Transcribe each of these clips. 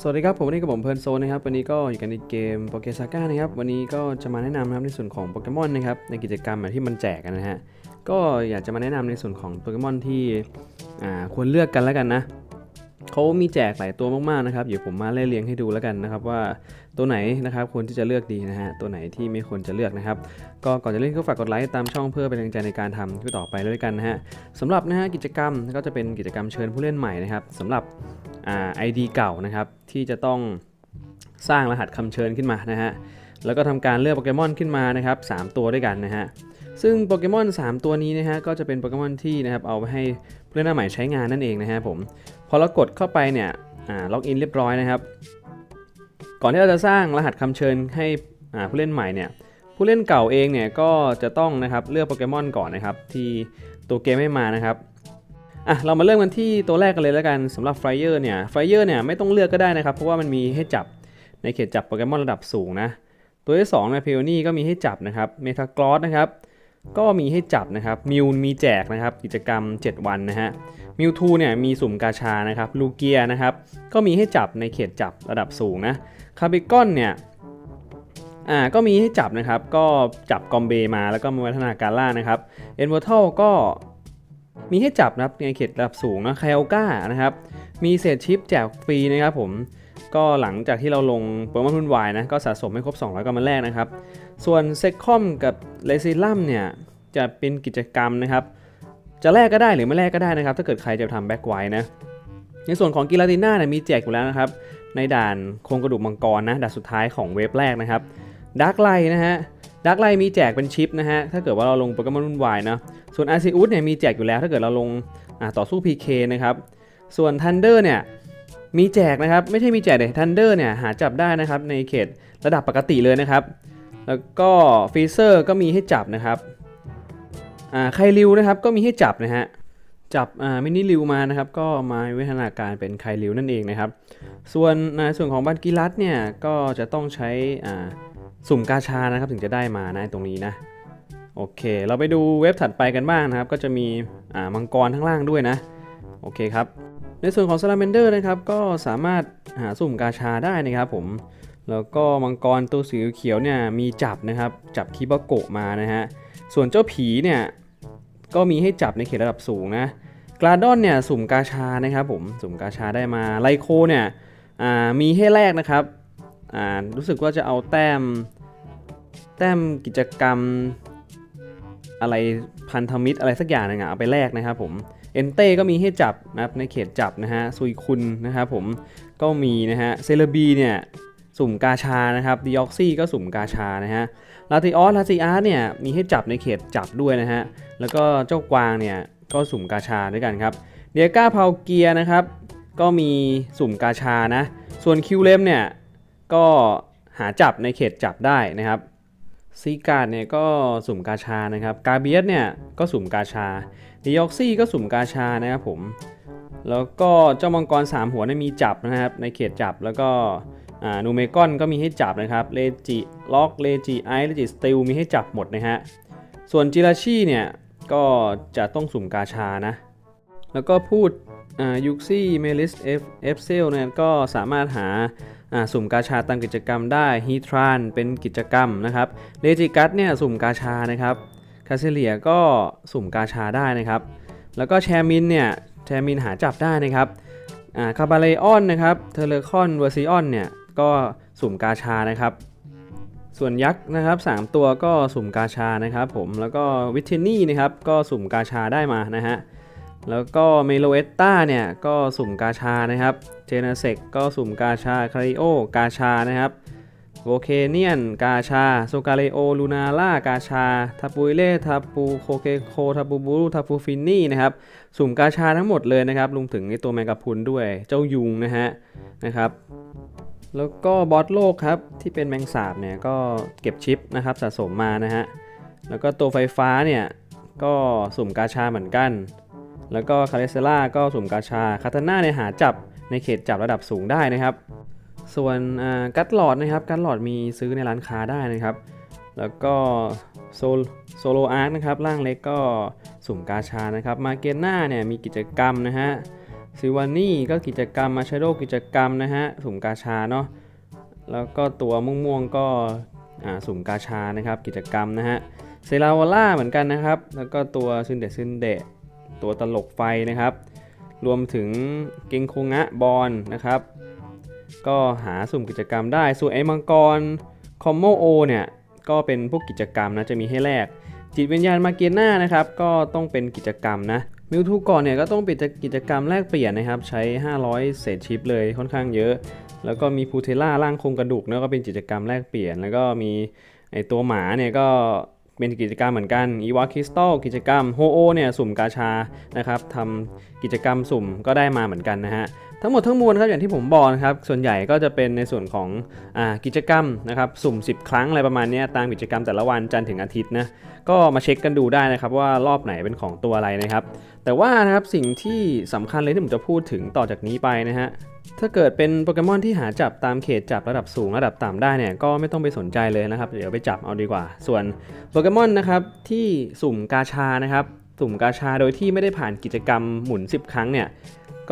สวัสดีครับ ผมวันนี้กับผมเพลิร์นโซนนะครับ วันนี้ก็อยู่กันในเกมโปเกซาก้านะครับ วันนี้ก็จะมาแนะนำนะครับในส่วนของโปเกมอนนะครับในกิจกรรมที่มันแจกกันนะฮะก็อยากจะมาแนะนำในส่วนของโปเกมอนที่ควรเลือกกันแล้วกันนะ เขามีแจกหลายตัวมากๆนะครับเดี๋ยวผมมาไล่เรียงให้ดูแล้วกันนะครับว่าตัวไหนนะครับควรที่จะเลือกดีนะฮะตัวไหนที่ไม่ควรจะเลือกนะครับก็ก่อนจะเล่นก็ฝากกดไลค์ตามช่องเพื่อเป็นกำลังใจในการทำคลิปต่อไปด้วยกันนะฮะสำหรับนะฮะกิจกรรมก็จะเป็นกิจกรรมเชิญผู้เล่นใหม่นะครับสำหรับอ่า ID เก่านะครับที่จะต้องสร้างรหัสคำเชิญขึ้นมานะฮะแล้วก็ทำการเลือกโปเกมอนขึ้นมานะครับ3ตัวด้วยกันนะฮะซึ่งโปเกมอน3ตัวนี้นะฮะก็จะเป็นโปเกมอนที่นะครับเอาไปให้ผู้เล่นหน้าใหม่ใช้งานนั่นเองนะฮะผม พอเรากดเข้าไปเนี่ยล็อกอินเรียบร้อยนะครับ ก่อนที่เราจะสร้างรหัสคำเชิญให้ผู้เล่นใหม่เนี่ยผู้เล่นเก่าเองเนี่ยก็จะต้องนะครับเลือกโปเกมอนก่อนนะครับ ที่ตัวเกมให้มานะครับอะเรามาเริ่มกันที่ตัวแรกกันเลยแล้วกันสำหรับไฟเออร์เนี่ยไฟเออร์เนี่ยไม่ต้องเลือกก็ได้นะครับ เพราะว่ามันมีให้จับในเขตจับโปเกมอนระดับสูงนะ ตัวที่2ในเพลนี่ก็มีให้จับนะครับเมทากรอสนะครับ ก็มีให้จับนะครับมิวมีแจกนะครับกิจกรรม 7 วันนะฮะมิวทูเนี่ยมีสุ่มกาชานะครับลูเกียนะครับก็มีให้จับในเขตจับระดับสูงนะคาบิกอนเนี่ยอ่าก็มีให้จับนะครับก็จับกอมเบมาแล้วก็มวัฒนาการล่านะครับเอ็นเวอร์ทัลก็ มีให้จับนะครับในเขตระดับสูงนะไคโอก้านะครับ มีเศษชิปแจกฟรีนะครับผมก็หลังจากที่เราลงโปรโมชั่นวายนะก็สะสมให้ครบ 200ก้อนมันแรกนะครับ ส่วนเซ c คอมกับเลซิลัมเนี่ยจะเป็นกิจกรรมนะครับ จะแลกก็ได้หรือไม่แลกก็ได้นะครับ ถ้าเกิดใครจะทำแบ็กไว้นะในส่วนของกิลาติน่าเนี่ยมีแจกอยู่แล้วนะครับ ในด่านโครงกระดูกมังกรนะด่านสุดท้ายของเวฟแรกนะครับดาร์กไลนะฮะ ดาร์กไลมีแจกเป็นชิปนะฮะ ถ้าเกิดว่าเราลงโปเกมอนรุ่นวายนะ ส่วนอาซิอุสเนี่ยมีแจกอยู่แล้ว ถ้าเกิดเราลงต่อสู้ PK นะครับ ส่วน Thunder เนี่ยมีแจกนะครับ ไม่ใช่มีแจกเลย Thunder เนี่ยหาจับได้นะครับในเขตระดับปกติเลยนะครับ แล้วก็ฟีเซอร์ก็มีให้จับนะครับอ่าไคริวนะครับก็มีให้จับนะฮะจับอ่ามินิริวมานะครับ ก็มาวิวัฒนาการเป็นไคริวนั่นเองนะครับ ส่วนในส่วนของบันกิรัตเนี่ยก็จะต้องใช้อ่า สุ่มกาชานะครับถึงจะได้มานะตรงนี้นะโอเค เราไปดูเว็บถัดไปกันบ้างนะครับ ก็จะมีอ่ามังกรทั้างล่างด้วยนะ โอเคครับ ในส่วนของ Salamander นะครับก็สามารถหาสุ่มกาชาได้นะครับผม แล้วก็มังกรตัวสีเขียวเนี่ยมีจับนะครับ จับคิบาโกะมานะฮะ ส่วนเจ้าผีเนี่ยก็มีให้จับในเขตระดับสูงนะกราดอนเนี่ยสุ่มกาชานะครับผมสุ่มกาชาได้มาไลโคเนี่ยอ่ามีให้แลกนะครับอ่ารู้สึกว่าจะเอาแต้ม แต้มกิจกรรม อะไรพันธมิตรอะไรสักอย่างนึงอะเอาไปแลกนะครับผมเอนเต้ก็มีให้จับนะครับในเขตจับนะฮะซุยคุณนะครับผมก็มีนะฮะเซเลบีเนี่ยสุ่มกาชานะครับดิออกซี่ก็สุ่มกาชานะฮะลาติออสลาติอาร์เนี่ยมีให้จับในเขตจับด้วยนะฮะแล้วก็เจ้ากวางเนี่ยก็สุ่มกาชาด้วยกันครับเดียก้าพาวเกียนะครับก็มีสุ่มกาชานะส่วนคิวเลมเนี่ยก็หาจับในเขตจับได้นะครับ ซีการ์ดเนี่ยก็สุ่มกาชานะครับ กาเบียสเนี่ยก็สุ่มกาชาดิออกซี่ก็สุ่มกาชานะครับผม แล้วก็เจ้ามังกร 3 หัวเนี่ยมีจับนะครับ ในเขตจับแล้วก็นูเมกอนก็มีให้จับนะครับ เลจิล็อก เลจิไอเลจิสติลมีให้จับหมดนะฮะ ส่วนจิราชีเนี่ยก็จะต้องสุ่มกาชานะ แล้วก็พูดยุกซี่ เมลิส เอฟเอฟเซลเนี่ยก็สามารถหา สุ่มกาชาตามกิจกรรมได้ฮีทรานเป็นกิจกรรมนะครับเลจิกัสเนี่ยสุ่มกาชานะครับคาเซเลียก็สุ่มกาชาได้นะครับ แล้วก็แชร์มินเนี่ยแชร์มินหาจับได้นะครับอ่าคาบาเลออนนะครับเทเลคอนเวอร์ซิออนเนี่ยก็สุ่มกาชานะครับ ส่วนยักษ์นะครับสามตัวก็สุ่มกาชานะครับผมแล้วก็วิเทนี่นะครับก็สุ่มกาชาได้มานะฮะแล้วก็เมโลเอตตาเนี่ยก็สุ่มกาชานะครับ เจเนเซกก็สุ่มกาชาคาริโอกาชานะครับโวเคเนียนกาชาโซกาเลโอลูนาล่ากาชาทัปูเล่ทัปูโคเกโคทัปูบูรุทัปูฟินนี่นะครับสุ่มกาชาทั้งหมดเลยนะครับรวมถึงในตัวแมงกะพุนด้วยเจ้ายุงนะฮะนะครับแล้วก็บอสโลกครับที่เป็นแมงสาบเนี่ยก็เก็บชิปนะครับสะสมมานะฮะแล้วก็ตัวไฟฟ้าเนี่ยก็สุ่มกาชาเหมือนกัน แล้วก็คาเรเซล่าก็สุ่มกาชาคาตาน่าเนี่ยหาจับ ในเขตจับระดับสูงได้นะครับ ส่วนกัตหลอดนะครับ กัตหลอดมีซื้อในร้านค้าได้นะครับ แล้วก็โซโซโลอาร์คนะครับร่างเล็กก็สุ่มกาชานะครับมาเกน่าเนี่ยมีกิจกรรมนะฮะซิวานี่ก็กิจกรรมมาชาโดกิจกรรมนะฮะสุ่มกาชาเนาะแล้วก็ตัวม่วงๆก็สุ่มกาชานะครับกิจกรรมนะฮะเซราวล่าเหมือนกันนะครับ แล้วก็ตัวซึนเดซึนเดะตัวตลกไฟนะครับ รวมถึงเกงโคงะบอลนะครับ ก็หาสุ่มกิจกรรมได้ ส่วนไอ้มังกรคอมโมโอเนี่ย ก็เป็นพวกกิจกรรมนะจะมีให้แลกจิตวิญญาณมาเกียนานะครับ ก็ต้องเป็นกิจกรรมนะมิวทูก่อนเนี่ยก็ต้องเป็นกิจกรรมแลกเปลี่ยนนะครับ ใช้ 500 เศษชิปเลยค่อนข้างเยอะ แล้วก็มีพูเทล่าร่างโครงกระดูกเนี่ยก็เป็นกิจกรรมแลกเปลี่ยน แล้วก็มีไอตัวหมาเนี่ยก็ เป็นกิจกรรมเหมือนกันอีวาคริสตัลกิจกรรมโฮโอเนี่ยสุ่มกาชานะครับทำกิจกรรมสุ่มก็ได้มาเหมือนกันนะฮะทั้งหมดทั้งมวลครับอย่างที่ผมบอกนะครับส่วนใหญ่ก็จะเป็นในส่วนของอากิจกรรมนะครับสุ่ม 10 ครั้งอะไรประมาณนี้ตามกิจกรรมแต่ละวันจันทร์ถึงอาทิตย์นะก็มาเช็คกันดูได้นะครับว่ารอบไหนเป็นของตัวอะไรนะครับ แต่ว่านะครับสิ่งที่สำคัญเลยที่ผมจะพูดถึงต่อจากนี้ไปนะฮะถ้าเกิดเป็นโปเกมอนที่หาจับตามเขตจับระดับสูงระดับต่ำได้เนี่ยก็ไม่ต้องไปสนใจเลยนะครับ เดี๋ยวไปจับเอาดีกว่า ส่วนโปเกมอนนะครับที่สุ่มกาชานะครับสุ่มกาชาโดยที่ไม่ได้ผ่านกิจกรรมหมุน 10 ครั้งเนี่ย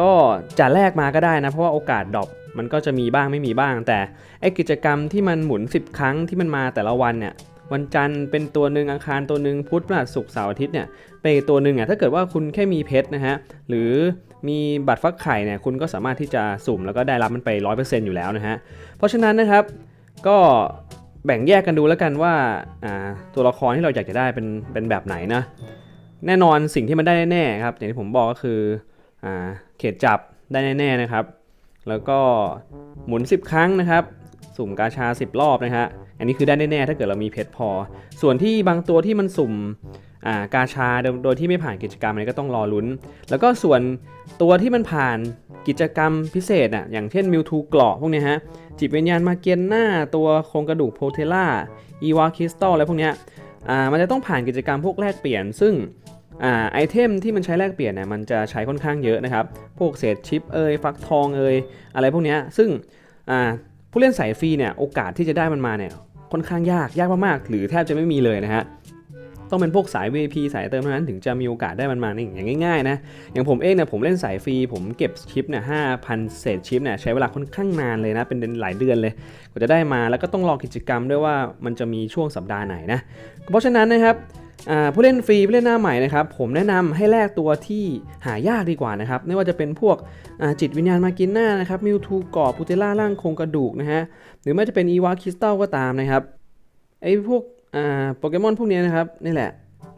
ก็จะแลกมาก็ได้นะ เพราะว่าโอกาสดรอปมันก็จะมีบ้างไม่มีบ้าง แต่ไอกิจกรรมที่มันหมุน 10 ครั้งที่มันมาแต่ละวันเนี่ยวันจันทร์เป็นตัวหนึ่งอังคารตัวหนึ่งพุธพฤหัสศุกร์เสาร์อาทิตย์เนี่ย เป็นตัวหนึ่งอะถ้าเกิดว่าคุณแค่มีเพชรนะฮะหรือมีบัตรฟักไข่เนี่ยคุณก็สามารถที่จะสุ่มแล้วก็ได้รับมันไป 100%อยู่แล้วนะฮะเพราะฉะนั้นนะครับก็แบ่งแยกกันดูแล้วกันว่าตัวละครที่เราอยากจะได้เป็นเป็นแบบไหนนะแน่นอนสิ่งที่มันได้แน่ๆครับอย่างที่ผมบอกก็คืออเขตจับได้แน่ๆนะครับ แล้วก็หมุน 10 ครั้งนะครับสุ่มกาชา 10 รอบนะฮะอันนี้คือได้แน่ๆถ้าเกิดเรามีเพชรพอ ส่วนที่บางตัวที่มันสุ่มากาชาโดยที่ไม่ผ่านกิจกรรมอันนี้ก็ต้องรอลุ้น แล้วก็ส่วนตัวที่มันผ่านกิจกรรมพิเศษอะอย่างเช่นมิวทูเกราะพวกเนี้ยฮะจิตวิญญาณมาเกียนหน้าตัวโครงกระดูกโพเทล่าอีวาคริสตัลอะไรพวกเนี้ยอ่ามันจะต้องผ่านกิจกรรมพวกแลกเปลี่ยน ซึ่งอ่าไอเทมที่มันใช้แลกเปลี่ยนเนี่ยมันจะใช้ค่อนข้างเยอะนะครับ พวกเศษชิปเอยฟักทองเอยอะไรพวกเนี้ยซึ่งอ่าผู้เล่นสายฟรีเนี่ยโอกาสที่จะได้มันมาเนี่ยค่อนข้างยากยากมากๆหรือแทบจะไม่มีเลยนะฮะ ต้องเป็นพวกสาย VIP สายเติมเท่านั้นถึงจะมีโอกาสได้มันมานี่อย่างง่ายๆนะอย่างผมเองเนี่ยผมเล่นสายฟรี ผมเก็บชิปเนี่ยห้าพันเศษชิปเนี่ยใช้เวลาค่อนข้างนานเลยนะเป็นหลายเดือนเลยกว่าจะได้มาแล้วก็ต้องรอกิจกรรมด้วยว่ามันจะมีช่วงสัปดาห์ไหนนะเพราะฉะนั้นนะครับผู้เล่นฟรีผู้เล่นหน้าใหม่นะครับผมแนะนำให้แลกตัวที่หายากดีกว่านะครับไม่ว่าจะเป็นพวกจิตวิญญาณมากินหน้านะครับมิวทูกรอบพูเทล่าร่างโครงกระดูกนะฮะหรือไม่จะเป็นอีวาคริสตัลก็ตามนะครับไอ้พวก โปเกมอนพวกนี้นะครับนี่แหละ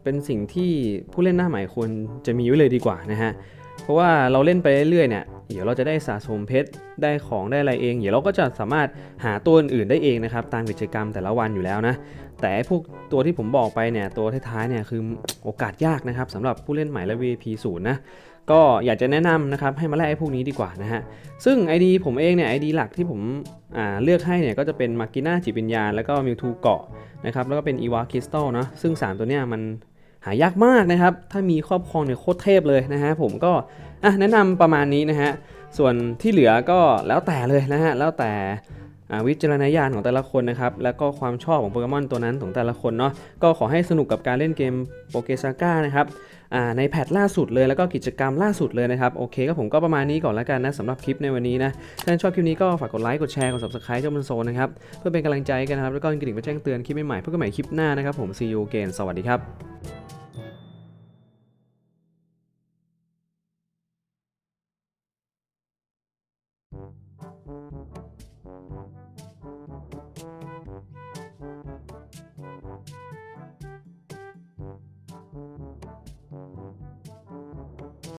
เป็นสิ่งที่ผู้เล่นหน้าใหม่ควรจะมีไว้เลยดีกว่านะฮะเพราะว่าเราเล่นไปเรื่อยๆเนี่ยเดี๋ยวเราจะได้สะสมเพชรได้ของได้อะไรเอง เดี๋ยวเราก็จะสามารถหาตัวอื่นได้เองนะครับตามกิจกรรมแต่ละวันอยู่แล้วนะแต่พวกตัวที่ผมบอกไปเนี่ยตัวท้ายๆเนี่ยคือโอกาสยากนะครับสำหรับผู้เล่นใหม่และ VIP ศูนย์นะ ก็อยากจะแนะนำนะครับให้มาแลกไอ้พวกนี้ดีกว่านะฮะ ซึ่ง ID ผมเองเนี่ย ID หลักที่ผมเลือกให้เนี่ยก็จะเป็นมากิน่าจิตวิญญาแล้วก็มิวทูเกาะนะครับแล้วก็เป็นอีวาคริสตัลเนาะซึ่ง 3 ตัวเนี้ยมันหายากมากนะครับ ถ้ามีครอบครองเนี่ยโคตรเทพเลยนะฮะ ผมก็แนะนำประมาณนี้นะฮะ ส่วนที่เหลือก็แล้วแต่เลยนะฮะ แล้วแต่ วิจารณญาณของแต่ละคนนะครับ แล้วก็ความชอบของโปเกมอนตัวนั้นของแต่ละคนเนาะ ก็ขอให้สนุกกับการเล่นเกมโปเกซาก้านะครับในแพทล่าสุดเลยแล้วก็กิจกรรมล่าสุดเลยนะครับ โอเคก็ผมก็ประมาณนี้ก่อนแล้วกันนะสำหรับคลิปในวันนี้นะ ถ้าชอบคลิปนี้ก็ฝากกดไลค์ กดแชร์ กด subscribe เจ้ามันโซนนะครับ เพื่อเป็นกำลังใจกันนะครับ แล้วก็กระดิ่งไปแจ้งเตือนคลิปใหม่ๆเพื่อกันใหม่คลิปหน้านะครับผม see you again สวัสดีครับ